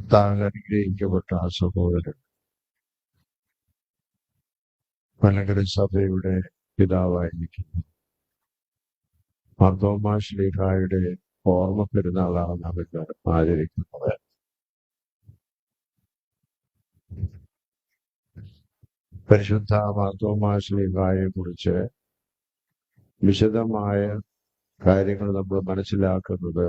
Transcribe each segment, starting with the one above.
കർത്താവിൽ അനുഗ്രഹിക്കപ്പെട്ട ആ സഹോദരൻ. മലങ്കര സഭയുടെ പിതാവായിരിക്കുന്നു. മർദ്ദോമാ ശ്ലീഹായുടെ ഓർമ്മ പെരുന്നാളാണ് അവർ ആചരിക്കുന്നത് പരിശുദ്ധ മർദ്ദോമാ ശ്ലീഹായെ കുറിച്ച് വിശദമായ കാര്യങ്ങൾ നമ്മൾ മനസ്സിലാക്കുന്നത്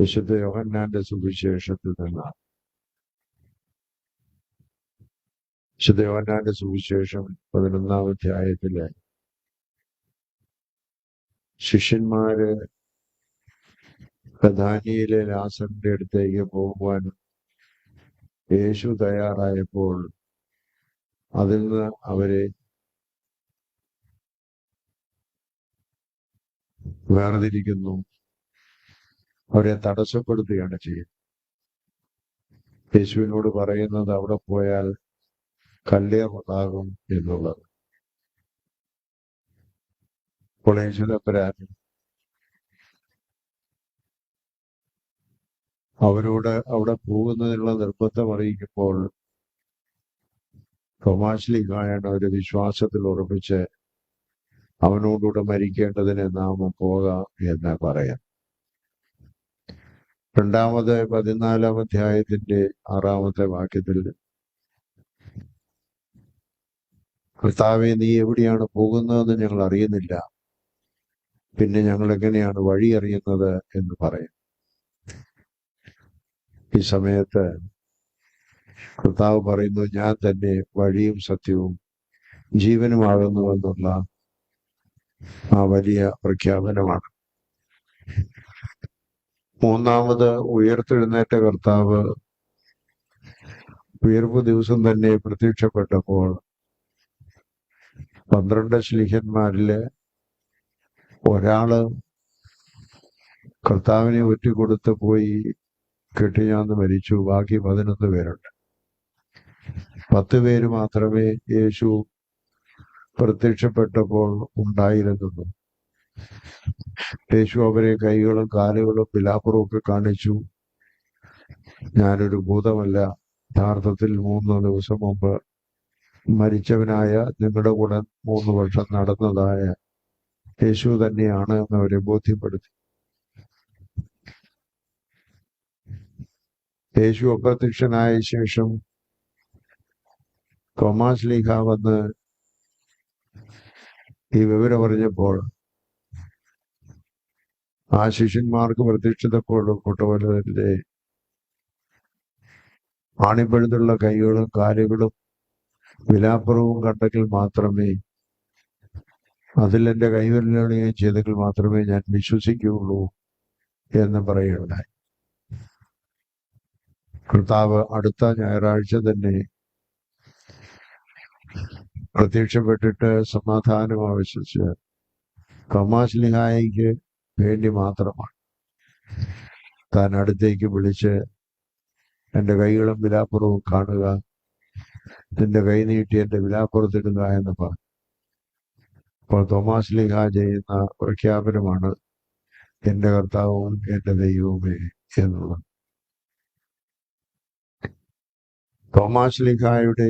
വിശുദ്ധ യോഹന്നാന്റെ സുവിശേഷത്തിൽ നിന്നാണ് വിശുദ്ധ യോഹന്നാന്റെ സുവിശേഷം പതിനൊന്നാം അധ്യായത്തിലെ. ശിഷ്യന്മാര് പ്രധാനിയിലെ ലാസറിന്റെ അടുത്തേക്ക് പോകുവാൻ യേശു തയ്യാറായപ്പോൾ അതിൽ നിന്ന് അവരെ വേർതിരിക്കുന്നു. അവരെ തടസ്സപ്പെടുത്തുകയാണ് ചെയ്യുന്നത്. യേശുവിനോട് പറയുന്നത് അവിടെ പോയാൽ കല്ലേറുണ്ടാകും എന്നുള്ളത്. അപ്പോൾ യേശുവിനെ പരാതി അവരോട് അവിടെ പോകുന്നതിനുള്ള നിർബന്ധം അറിയിക്കുമ്പോൾ തോമാശ്ലിഹായാണ് ഒരു വിശ്വാസത്തിൽ ഉറപ്പിച്ച് അവനോടുകൂടെ മരിക്കേണ്ടതിന് നാം പോകാം എന്ന് പറയാം. രണ്ടാമത് പതിനാലാം അധ്യായത്തിന്റെ ആറാമത്തെ വാക്യത്തിൽ കർത്താവെ നീ എവിടെയാണ് പോകുന്നതെന്ന് ഞങ്ങൾ അറിയുന്നില്ല. പിന്നെ ഞങ്ങൾ എങ്ങനെയാണ് വഴി അറിയുന്നത് എന്ന് പറയും. ഈ സമയത്ത് കർത്താവ് പറയുന്നു ഞാൻ തന്നെ വഴിയും സത്യവും ജീവനുമാകുന്നുവെന്നുള്ള ആ വലിയ പ്രഖ്യാപനമാണ്. മൂന്നാമത് ഉയർത്തെഴുന്നേറ്റ കർത്താവ് ഉയർപ്പ് ദിവസം തന്നെ പ്രത്യക്ഷപ്പെട്ടപ്പോൾ പന്ത്രണ്ട് ശ്ലീഹന്മാരിൽ ഒരാൾ കർത്താവിനെ ഒറ്റുകൊടുത്ത് പോയി കെട്ടിഞ്ഞാന്ന് മരിച്ചു. ബാക്കി പതിനൊന്ന് പേരുണ്ട്. പത്ത് പേര് മാത്രമേ യേശു പ്രത്യക്ഷപ്പെട്ടപ്പോൾ ഉണ്ടായിരുന്നുള്ളൂ. യേശു അവരെ കൈകളും കാലുകളും പിലാപ്പുറവും ഒക്കെ കാണിച്ചു. ഞാനൊരു ഭൂതമല്ല. യഥാർത്ഥത്തിൽ മൂന്ന് ദിവസം മുമ്പ് മരിച്ചവനായ നിങ്ങളുടെ കൂടെ മൂന്ന് വർഷം നടന്നതായ യേശു തന്നെയാണ് എന്ന് അവരെ ബോധ്യപ്പെടുത്തി. യേശു അപ്രത്യക്ഷനായ ശേഷം തോമാസ് ലീഹ വന്ന് ഈ വിവരം അറിഞ്ഞപ്പോൾ ആ ശിഷ്യന്മാർക്ക് പ്രത്യക്ഷതപ്പെട്ട ആണിപ്പഴുതുള്ള കൈകളും കാലുകളും വിലാപ്പുറവും കണ്ടെങ്കിൽ മാത്രമേ അതിൽ എന്റെ കൈവരലുകയും ചെയ്തെങ്കിൽ മാത്രമേ ഞാൻ വിശ്വസിക്കുകയുള്ളൂ എന്ന് പറയുകയുണ്ടായി. കർത്താവ് അടുത്ത ഞായറാഴ്ച തന്നെ പ്രത്യക്ഷപ്പെട്ടിട്ട് സമാധാനം ആവശ്യിച്ച് തോമാസ് ലിഹായിക്ക് വേണ്ടി മാത്രമാണ്. താൻ അടുത്തേക്ക് വിളിച്ച് എന്റെ കൈകളും വിലാപ്പുറവും കാണുക നിന്റെ കൈ നീട്ടി എന്റെ വിലാപ്പുറത്തിടുക എന്ന് പറഞ്ഞു. അപ്പോൾ തോമാസ് ലിഹ ചെയ്യുന്ന പ്രഖ്യാപനമാണ് എന്റെ കർത്താവും എന്റെ ദൈവവുമേ എന്നുള്ളത്. തോമാസ് ലിഹായുടെ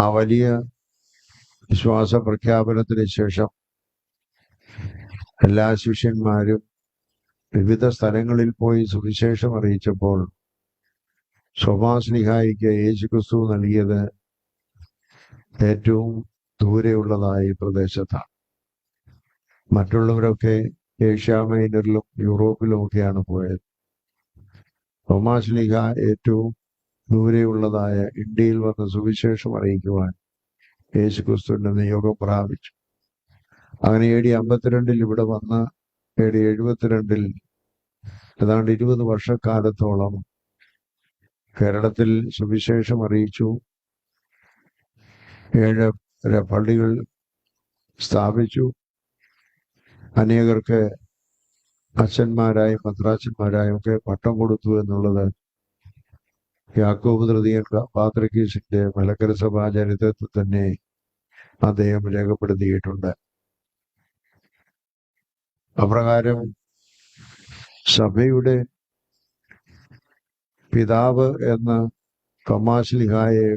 ആ വലിയ വിശ്വാസ പ്രഖ്യാപനത്തിന് ശേഷം എല്ലാ ശിഷ്യന്മാരും വിവിധ സ്ഥലങ്ങളിൽ പോയി സുവിശേഷം അറിയിച്ചപ്പോൾ സ്വഭാസ്നിഹായിക്ക് യേശു ക്രിസ്തു നൽകിയത് ഏറ്റവും ദൂരെയുള്ളതായ പ്രദേശത്താണ്. മറ്റുള്ളവരൊക്കെ ഏഷ്യ മൈനറിലും യൂറോപ്പിലുമൊക്കെയാണ് പോയത്. തോമാശ്ലിഹ ഏറ്റവും ദൂരെയുള്ളതായ ഇന്ത്യയിൽ വന്ന് സുവിശേഷം അറിയിക്കുവാൻ യേശുക്രിസ്തുവിന്റെ നിയോഗം പ്രാപിച്ചു. അങ്ങനെ എ ഡി അമ്പത്തിരണ്ടിൽ ഇവിടെ വന്ന് എ ഡി എഴുപത്തിരണ്ടിൽ ഏതാണ്ട് ഇരുപത് വർഷക്കാലത്തോളം കേരളത്തിൽ സുവിശേഷം അറിയിച്ചു. ഏഴ് പള്ളികൾ സ്ഥാപിച്ചു. അനേകർക്ക് അച്ഛന്മാരായും മദ്രാച്ചന്മാരായും ഒക്കെ പട്ടം കൊടുത്തു എന്നുള്ളത് യാക്കോബ് തൃതീയൻ പാത്രക്കീസിന്റെ മലക്കര സഭാ ചരിത്രത്തിൽ തന്നെ അദ്ദേഹം രേഖപ്പെടുത്തിയിട്ടുണ്ട്. അപ്രകാരം സഭയുടെ പിതാവ് എന്ന് തൊമാശ്ലിഹായെ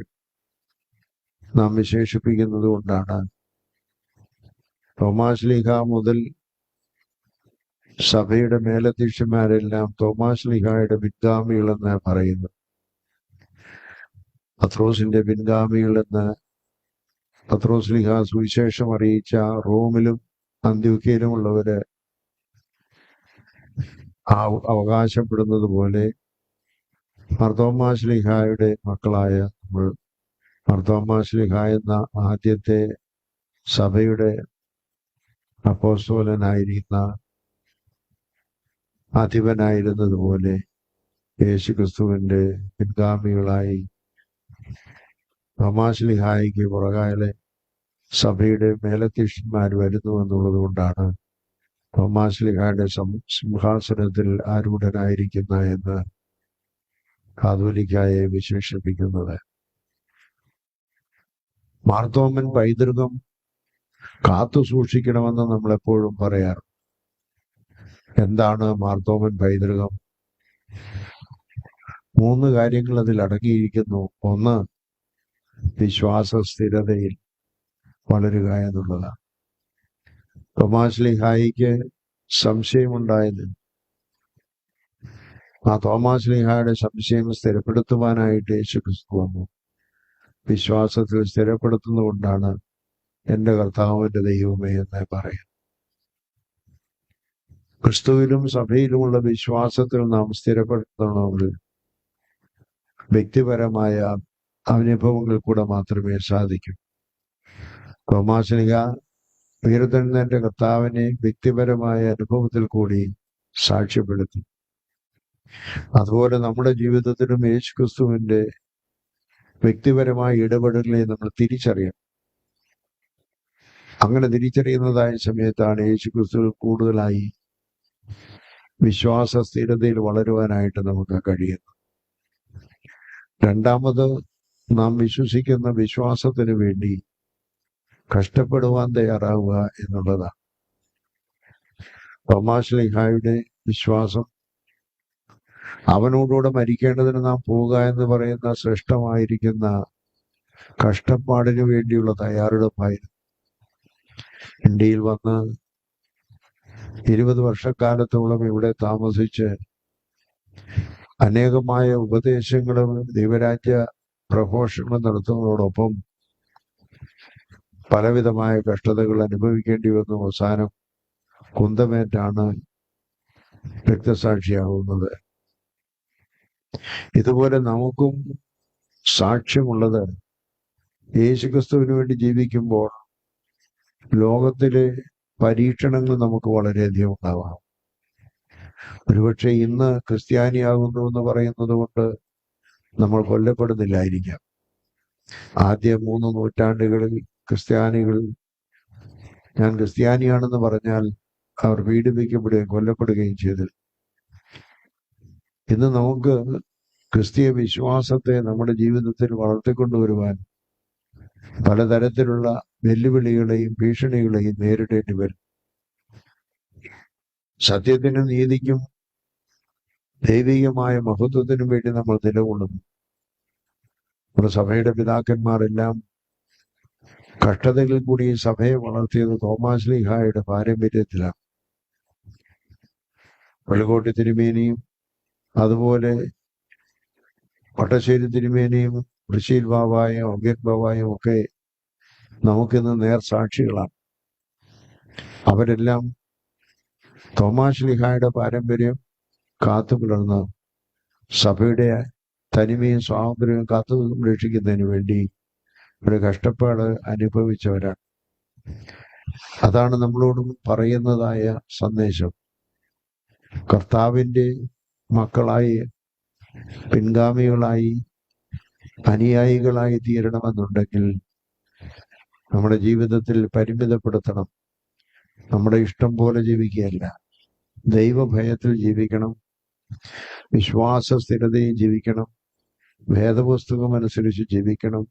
നാം വിശേഷിപ്പിക്കുന്നത് കൊണ്ടാണ്. തോമാശ്ലിഹ മുതൽ സഭയുടെ മേലധ്യക്ഷന്മാരെല്ലാം തോമാശ്ലിഹായുടെ പിൻഗാമികളെന്ന് പറയുന്നു. പത്രോസിന്റെ പിൻഗാമികളെന്ന് പത്രോസ് പത്രോസ്ലിഹ സുവിശേഷം അറിയിച്ച റോമിലും അന്ത്യോക്കയിലുമുള്ളവര് അവകാശപ്പെടുന്നത് പോലെ മർത്തോമാശ്ലിഹായുടെ മക്കളായ നമ്മൾ മർത്തോമാശ്ലിഹ എന്ന ആദ്യത്തെ സഭയുടെ അപ്പോസ്തോലനായിരിക്കുന്ന അധിപനായിരുന്നതുപോലെ യേശു ക്രിസ്തുവിന്റെ പിൻഗാമികളായി തോമാശ്ലിഹായിക്ക് പുറകാലെ സഭയുടെ മേലധ്യക്ഷന്മാർ വരുന്നു എന്നുള്ളത് കൊണ്ടാണ് തോമാശ്ലിഹായുടെ സിംഹാസനത്തിൽ ആരൂഢനായിരിക്കുന്ന എന്ന് കാതോലിക്കായെ വിശേഷിപ്പിക്കുന്നത്. മാർത്തോമൻ പൈതൃകം കാത്തു സൂക്ഷിക്കണമെന്ന് നമ്മൾ എപ്പോഴും പറയാറ്. എന്താണ് മാർത്തോമൻ പൈതൃകം? മൂന്ന് കാര്യങ്ങൾ അതിൽ അടങ്ങിയിരിക്കുന്നു. ഒന്ന് വിശ്വാസ സ്ഥിരതയിൽ വളരുക എന്നുള്ളതാണ്. തോമാസ് ലിഹായിക്ക് സംശയമുണ്ടായത്. ആ തോമാസ് ലിഹായുടെ സംശയം സ്ഥിരപ്പെടുത്തുവാനായിട്ട് യേശു ക്രിസ്തു വന്നു. വിശ്വാസത്തിൽ സ്ഥിരപ്പെടുത്തുന്നതുകൊണ്ടാണ് എന്റെ കർത്താവിന്റെ ദൈവമേ എന്ന് പറയുന്നത്. ക്രിസ്തുവിലും സഭയിലുമുള്ള വിശ്വാസത്തിൽ നാം സ്ഥിരപ്പെടുത്തണമെങ്കിൽ വ്യക്തിപരമായ അനുഭവങ്ങൾ കൂടെ മാത്രമേ സാധിക്കൂ. തോമാശനിക ഉയർത്തുന്നതിന്റെ കർത്താവിനെ വ്യക്തിപരമായ അനുഭവത്തിൽ കൂടി സാക്ഷ്യപ്പെടുത്തി. അതുപോലെ നമ്മുടെ ജീവിതത്തിലും യേശു ക്രിസ്തുവിന്റെ വ്യക്തിപരമായ ഇടപെടലിനെ നമ്മൾ തിരിച്ചറിയണം. അങ്ങനെ തിരിച്ചറിയുന്നതായ സമയത്താണ് യേശു ക്രിസ്തു കൂടുതലായി വിശ്വാസ സ്ഥിരതയിൽ വളരുവാനായിട്ട് നമുക്ക് കഴിയുന്നത്. രണ്ടാമത് നാം വിശ്വസിക്കുന്ന വിശ്വാസത്തിന് വേണ്ടി കഷ്ടപ്പെടുവാൻ തയ്യാറാവുക എന്നുള്ളതാണ് തോമാസ് ലിഹായുടെ വിശ്വാസം. അവനോടുകൂടെ മരിക്കേണ്ടതിന് നാം പോവുക എന്ന് പറയുന്ന ശ്രേഷ്ഠമായിരിക്കുന്ന കഷ്ടപ്പാടിന് വേണ്ടിയുള്ള തയ്യാറെടുപ്പായിരുന്നു. ഇന്ത്യയിൽ വന്ന് ഇരുപത് വർഷക്കാലത്തോളം ഇവിടെ താമസിച്ച് അനേകമായ ഉപദേശങ്ങളും ദൈവരാജ്യ പ്രഘോഷങ്ങളും നടത്തുന്നതോടൊപ്പം പലവിധമായ കഷ്ടതകൾ അനുഭവിക്കേണ്ടി വന്നു. അവസാനം കുന്തമേറ്റാണ് രക്തസാക്ഷിയാവുന്നത്. ഇതുപോലെ നമുക്കും സാക്ഷ്യമുള്ളത് യേശുക്രിസ്തുവിന് വേണ്ടി ജീവിക്കുമ്പോൾ ലോകത്തിലെ പരീക്ഷണങ്ങൾ നമുക്ക് വളരെയധികം ഉണ്ടാവാം. ഒരുപക്ഷെ ഇന്ന് ക്രിസ്ത്യാനിയാകുന്നു എന്ന് പറയുന്നത് കൊണ്ട് നമ്മൾ കൊല്ലപ്പെടുന്നില്ലായിരിക്കാം. ആദ്യ മൂന്ന് നൂറ്റാണ്ടുകളിൽ ക്രിസ്ത്യാനികൾ. ഞാൻ ക്രിസ്ത്യാനിയാണെന്ന് പറഞ്ഞാൽ അവർ പീഡിപ്പിക്കപ്പെടുകയും കൊല്ലപ്പെടുകയും ചെയ്തു. ഇന്ന് നമുക്ക് ക്രിസ്തീയ വിശ്വാസത്തെ നമ്മുടെ ജീവിതത്തിൽ വളർത്തിക്കൊണ്ടുവരുവാൻ പലതരത്തിലുള്ള വെല്ലുവിളികളെയും ഭീഷണികളെയും നേരിടേണ്ടി വരും. സത്യത്തിനും നീതിക്കും ദൈവികമായ മഹത്വത്തിനും വേണ്ടി നമ്മൾ നിലകൊള്ളുന്നു. നമ്മുടെ സഭയുടെ പിതാക്കന്മാരെല്ലാം കഷ്ടതകളിൽ കൂടി സഭയെ വളർത്തിയത് തോമാസ് ലീഹായുടെ പാരമ്പര്യത്തിലാണ്. വെളുകോട്ടി തിരുമേനിയും അതുപോലെ പട്ടശ്ശേരി തിരുമേനിയും ഋഷീൽ ബാബായും ഒഗൻ ബാബായും ഒക്കെ നമുക്കിന്ന് നേർ സാക്ഷികളാണ്. അവരെല്ലാം തോമാസ് ലിഹായുടെ പാരമ്പര്യം കാത്തു പുലർന്ന് സഭയുടെ തനിമയും സ്വാതന്ത്ര്യവും കാത്തു സംരക്ഷിക്കുന്നതിന് വേണ്ടി ഒരു കഷ്ടപ്പാട് അനുഭവിച്ചവരാണ് അതാണ് നമ്മളോട് പറയുന്നതായ സന്ദേശം. കർത്താവിന്റെ മക്കളായി പിൻഗാമികളായി അനുയായികളായി തീരണമെന്നുണ്ടെങ്കിൽ നമ്മുടെ ജീവിതത്തിൽ പരിമിതപ്പെടുത്തണം. നമ്മുടെ ഇഷ്ടം പോലെ ജീവിക്കുകയല്ല. ദൈവഭയത്തിൽ ജീവിക്കണം. വിശ്വാസ സ്ഥിരതയിൽ ജീവിക്കണം. വേദപുസ്തകം അനുസരിച്ച് ജീവിക്കണം.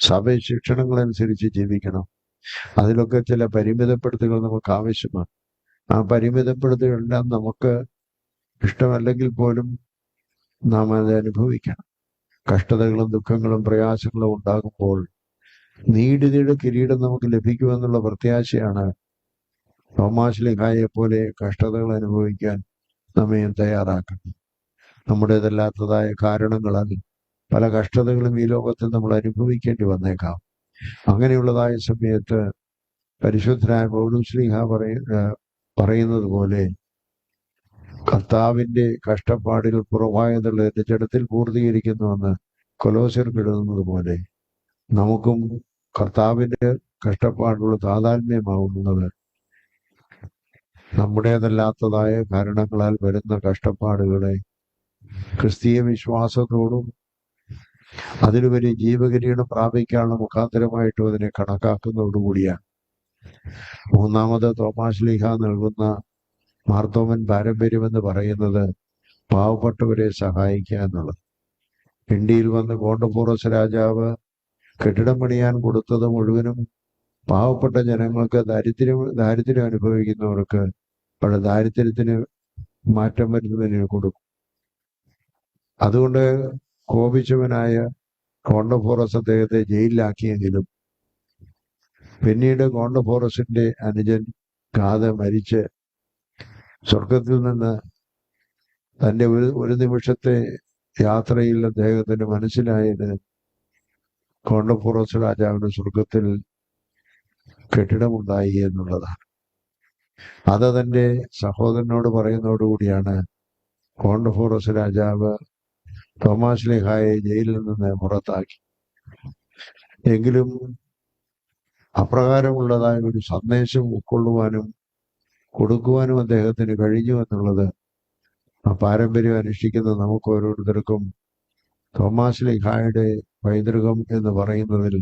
സഭ ശിക്ഷണങ്ങൾ അനുസരിച്ച് ജീവിക്കണം. അതിലൊക്കെ ചില പരിമിതപ്പെടുത്തുകൾ നമുക്ക് ആവശ്യമാണ്. ആ പരിമിതപ്പെടുത്തുകളെല്ലാം നമുക്ക് ഇഷ്ടമല്ലെങ്കിൽ പോലും നാം അത് അനുഭവിക്കണം. കഷ്ടതകളും ദുഃഖങ്ങളും പ്രയാസങ്ങളും ഉണ്ടാകുമ്പോൾ നീടിതിയുടെ കിരീടം നമുക്ക് ലഭിക്കുമെന്നുള്ള പ്രത്യാശയാണ് തോമാശ്ലിഹായെ പോലെ കഷ്ടതകൾ അനുഭവിക്കാൻ നമ്മെ തയ്യാറാക്കണം നമ്മുടേതല്ലാത്തതായ കാരണങ്ങളാൽ പല കഷ്ടതകളും ഈ ലോകത്തിൽ നമ്മൾ അനുഭവിക്കേണ്ടി വന്നേക്കാം. അങ്ങനെയുള്ളതായ സമയത്ത് പരിശുദ്ധനായ പൗലുശ്ലീഹ പറയ പറയുന്നത് പോലെ കർത്താവിന്റെ കഷ്ടപ്പാടിൽ പുറമായതുള്ള എന്റെ ജഡത്തിൽ പൂർത്തീകരിക്കുന്നുവെന്ന് കൊലോസിയർ കിടുന്നത് പോലെ നമുക്കും കർത്താവിന്റെ കഷ്ടപ്പാടുള്ള താതാത്മ്യമാവുന്നത് നമ്മുടേതല്ലാത്തതായ കാരണങ്ങളാൽ വരുന്ന കഷ്ടപ്പാടുകളെ ക്രിസ്തീയ വിശ്വാസത്തോടും അതിലുപരി ജീവകിരീടം പ്രാപിക്കാനുള്ള മുഖാന്തരമായിട്ടും അതിനെ കണക്കാക്കുന്നതോടുകൂടിയാണ് മൂന്നാമത് തോമാശ്ലീഹ നൽകുന്ന മാർത്തോമൻ പാരമ്പര്യം എന്ന് പറയുന്നത് പാവപ്പെട്ടവരെ സഹായിക്കുക എന്നുള്ളത്. ഇന്ത്യയിൽ വന്ന് കോണ്ടപൂർവസ് രാജാവ് കെട്ടിടം പണിയാൻ കൊടുത്തത് മുഴുവനും പാവപ്പെട്ട ജനങ്ങൾക്ക് ദാരിദ്ര്യം ദാരിദ്ര്യം അനുഭവിക്കുന്നവർക്ക് അവരുടെ ദാരിദ്ര്യത്തിന് മാറ്റം വരുന്നതിന് കൊടുക്കും. അതുകൊണ്ട് കോപിച്ചവനായ കോണ്ടഫോറസ് അദ്ദേഹത്തെ ജയിലിലാക്കിയെങ്കിലും പിന്നീട് കോണ്ടഫോറസിന്റെ അനുജൻ കാത മരിച്ച് സ്വർഗത്തിൽ നിന്ന് തന്റെ ഒരു ഒരു നിമിഷത്തെ യാത്രയിൽ അദ്ദേഹത്തിന് മനസ്സിലായത് കോണ്ടഫോറസ് രാജാവിന് സ്വർഗത്തിൽ കെട്ടിടമുണ്ടായി എന്നുള്ളതാണ്. അത് തന്റെ സഹോദരനോട് പറയുന്നതോടുകൂടിയാണ് കോണ്ടഫോറസ് രാജാവ് തോമാസ് ലേഹായെ ജയിലിൽ നിന്ന് പുറത്താക്കി. എങ്കിലും അപ്രകാരമുള്ളതായ ഒരു സന്ദേശം ഉൾക്കൊള്ളുവാനും കൊടുക്കുവാനും അദ്ദേഹത്തിന് കഴിഞ്ഞു എന്നുള്ളത് ആ പാരമ്പര്യം അനുഷ്ഠിക്കുന്ന നമുക്ക് ഓരോരുത്തർക്കും തോമാസ് ലിഹായുടെ പൈതൃകം എന്ന് പറയുന്നതിൽ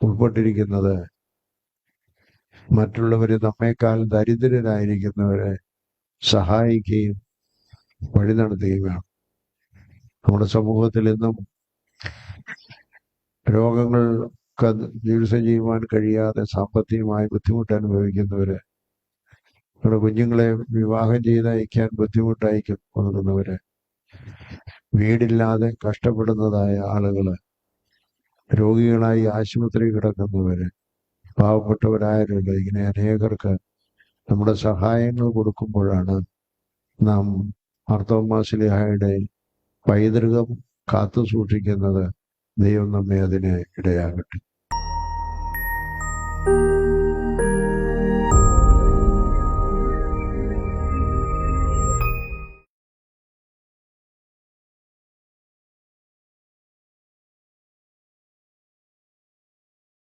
ഉൾപ്പെട്ടിരിക്കുന്നത് മറ്റുള്ളവരെ നമ്മേക്കാൾ ദരിദ്രരായിരിക്കുന്നവരെ സഹായിക്കുകയും വഴി നടത്തുകയും വേണം. നമ്മുടെ സമൂഹത്തിൽ ഇന്നും രോഗങ്ങൾക്ക് ചികിത്സ ചെയ്യുവാൻ കഴിയാതെ സാമ്പത്തികമായി ബുദ്ധിമുട്ട് അനുഭവിക്കുന്നവര് നമ്മുടെ കുഞ്ഞുങ്ങളെ വിവാഹം ചെയ്തയക്കാൻ ബുദ്ധിമുട്ടായിരിക്കും കൊടുക്കുന്നവര് വീടില്ലാതെ കഷ്ടപ്പെടുന്നതായ ആളുകൾ രോഗികളായി ആശുപത്രി കിടക്കുന്നവര് പാവപ്പെട്ടവരായവരുണ്ട്. ഇങ്ങനെ അനേകർക്ക് നമ്മുടെ സഹായങ്ങൾ കൊടുക്കുമ്പോഴാണ് നാം അർത്തോമാസിലിഹായുടെ പൈതൃകം കാത്തു സൂക്ഷിക്കുന്നത് ദൈവം നമ്മെ അതിന് ഇടയാകട്ടെ.